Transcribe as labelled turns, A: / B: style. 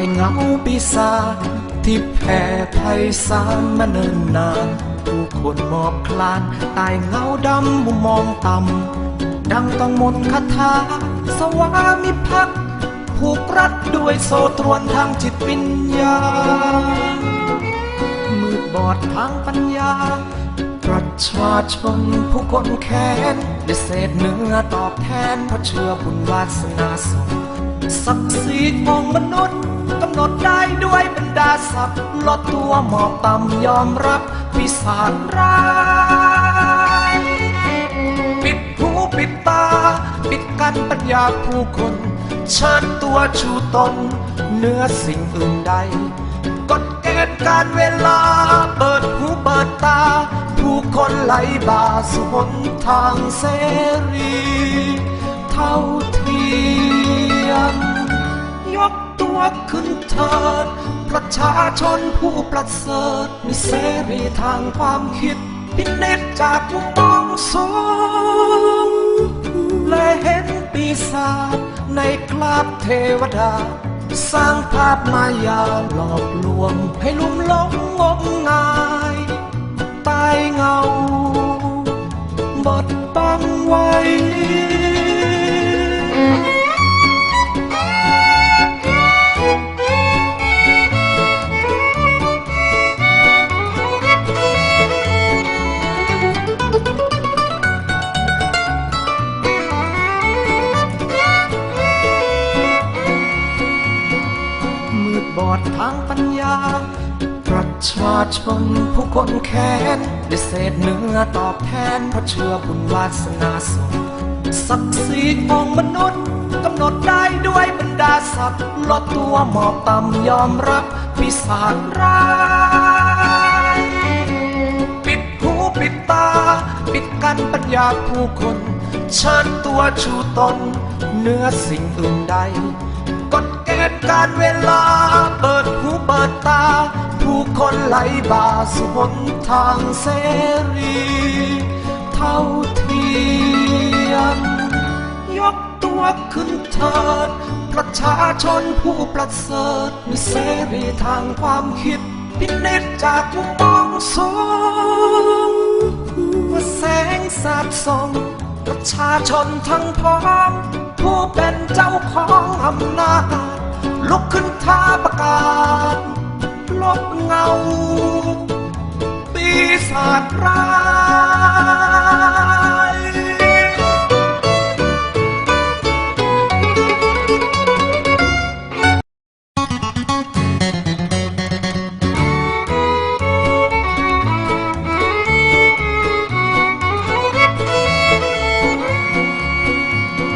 A: ายเงาปีศาจที่แผ่ไพศาลมาเนิ่นนาน ผู้คนหมอบคลานใต้เงาดำมุมมองต่ำ ดังต้องมนคาถาสวามิภักดิ์ผูกรัดด้วยโซ่ตรวนทางจิตวิญญาณมืดบอดทางปัญญา ประชาชนผู้คนแค้นได้เศษเนื้อตอบแทนเพราะเชื่อบุญวาสนาส่งศักดิ์ศรีของมนุษย์ กำหนดได้ด้วยบรรดาศักดิ์ลดตัวหมอบต่ำยอมรับพิสารร้ายปิดหูปิดตา ปิดกันปัญญาผู้คนเชิญตัวชูตนเนื้อสิ่งอื่นใดกฎเกณฑ์การเวลา เปิดหูเปิดตา ผู้คนไหลบ่าสู่หนทางเสรี เท่าเทียม ตัวขึ้นเถิด ประชาชนผู้ประเสริฐมีเสรีทางความคิด พิเนตจากมุมมองสูงและเห็นปีศาจในคราบเทวดา สร้างภาพมายาหลอกลวง ให้ลุ่มหลงงมงายตายเงาบดบังไว้ อดทางปัญญา ประชาชนผู้คนแค้นได้เศษเนื้อตอบแทนเพราะเชื่อบุญวาสนาส่งศักดิ์ศรีของมนุษย์กำหนดได้ด้วยบรรดาศักดิ์ลดตัวหมอบต่ำยอมรับพิสารร้ายปิดหูปิดตา ปิดกันปัญญาผู้คนเชิญตัวชูตนเนื้อสิ่งอื่นใดกฎเกณฑ์การเวลา คนไหลบ่าสู่หนทางเสรี เท่าเทียมยกตัวขึ้นเถิด ประชาชนผู้ประเสริฐมีเสรีทางความคิด พิเนตจากมุมมองสูงว่าแสงสาดส่องประชาชนทั้งพ้องผู้เป็นเจ้าของอำนาจลุกขึ้นท้าประกาศ ปีศาจร้าย